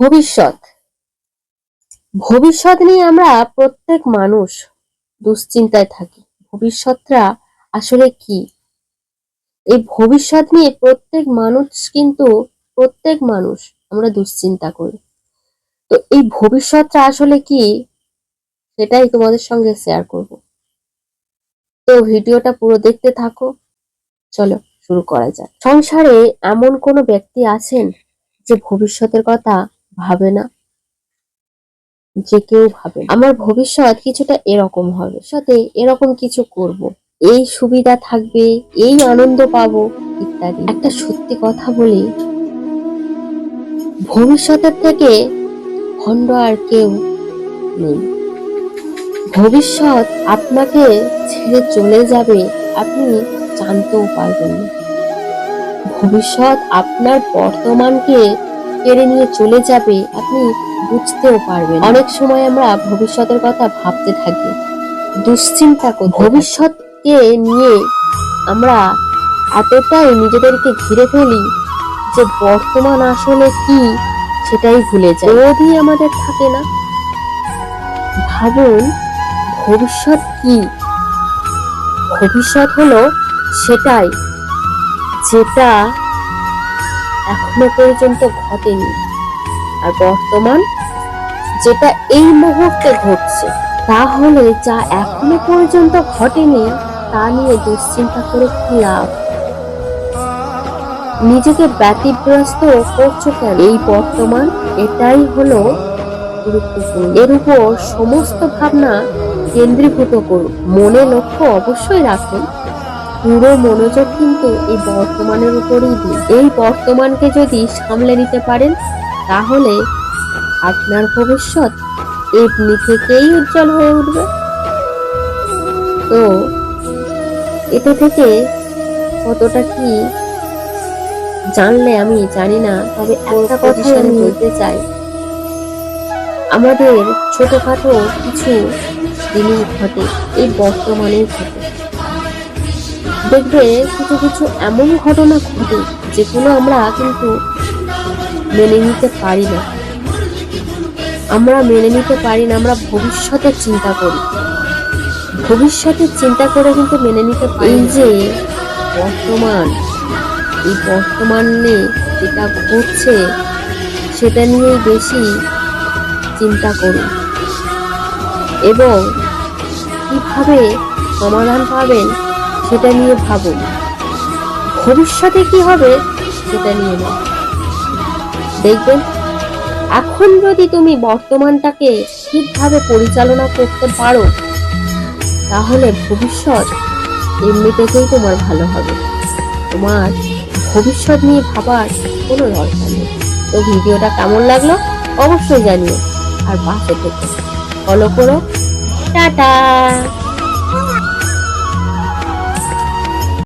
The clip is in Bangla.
ভবিষ্যৎ। ভবিষ্যৎ নিয়ে আমরা প্রত্যেক মানুষ দুশ্চিন্তায় থাকি। ভবিষ্যৎটা আসলে কি? এই ভবিষ্যৎ নিয়ে প্রত্যেক মানুষ কিন্তু প্রত্যেক মানুষ আমরা দুশ্চিন্তা করি। তো এই ভবিষ্যৎটা আসলে কি? সেটাই তোমাদের সঙ্গে শেয়ার করব। তো ভিডিওটা পুরো দেখতে থাকো। চলো শুরু করা যাক। সংসারে এমন কোনো ব্যক্তি আছেন যে ভবিষ্যতের কথা ভাবে না। যে কেউ ভাবে আমার ভবিষ্যৎ কিছুটা এরকম হবে। সাথে এরকম কিছু করব। এই সুবিধা থাকবে, এই আনন্দ পাবো ইত্যাদি। একটা সত্যি কথা বলি, ভবিষ্যতের থেকে ভণ্ড আর কেউ নেই। ভবিষ্যৎ আপনাকে ছেড়ে চলে যাবে, আপনি জানতেও পারবেন ভবিষ্যৎ আপনার বর্তমানকে কেড়ে নিয়ে চলে যাবে আপনি বুঝতেও পারবেন। অনেক সময় আমরা ভবিষ্যতের কথা ভাবতে থাকি। দুশ্চিন্তা করি। ভবিষ্যৎকে নিয়ে আমরা এতটাই নিজেদেরকে ঘিরে ফেলি যে বর্তমান আসলে কি সেটাই ভুলে যাই। বোধই আমাদের থাকে না। ভাবুন, ভবিষ্যৎ কি? ভবিষ্যৎ হলো সেটাই, যেটা এখনও পর্যন্ত ঘটেনি। আর বর্তমান যেটা এই মুহূর্তে ঘটছে তাহলে যা এখনও পর্যন্ত ঘটেনি, তা নিয়ে দুশ্চিন্তা করে কি লাভ? নিজেকে ব্যতিগ্রস্ত করছ কেন? এই বর্তমান এটাই হলো গুরুত্বপূর্ণ। এর উপর সমস্ত ভাবনা কেন্দ্রীভূত করুন। মনে লক্ষ্য অবশ্যই রাখুন পুরো মনোযোগ কিন্তু এই বর্তমানের উপরেই দিন। এই বর্তমানকে যদি সামলে নিতে পারেন তাহলে আপনার ভবিষ্যৎ এমনি থেকেই উজ্জ্বল হয়ে উঠবে। তো এটা থেকে কতটা কি জানলে আমি জানি না তবে একটা কথা আমি বলতে চাই। আমাদের ছোটখাটো কিছু জিনিস ঘটে এই বর্তমানেই ঘটে। দেখবে কিছু কিছু এমন ঘটনা ঘটে যেগুলো আমরা কিন্তু মেনে নিতে পারি না। আমরা মেনে নিতে পারি না আমরা ভবিষ্যতের চিন্তা করি। ভবিষ্যতের চিন্তা করে কিন্তু মেনে নিতে পারি এই যে বর্তমান এই বর্তমানে যেটা ঘটছে সেটা নিয়েই বেশি চিন্তা করুন এবং কীভাবে সমাধান পাবেন সেটা নিয়ে ভাবুন। ভবিষ্যতে কি হবে সেটা নিয়ে না দেখবেন, এখন যদি তুমি বর্তমানটাকে ঠিকভাবে পরিচালনা করতে পারো, তাহলে ভবিষ্যৎ এমনি থেকেই তোমার ভালো হবে। তোমার ভবিষ্যৎ নিয়ে ভাবার কোনো দরকার নেই। তো ভিডিওটা কেমন লাগল অবশ্যই জানিও। আর পাশে থেকে ফলো করো। টাটা!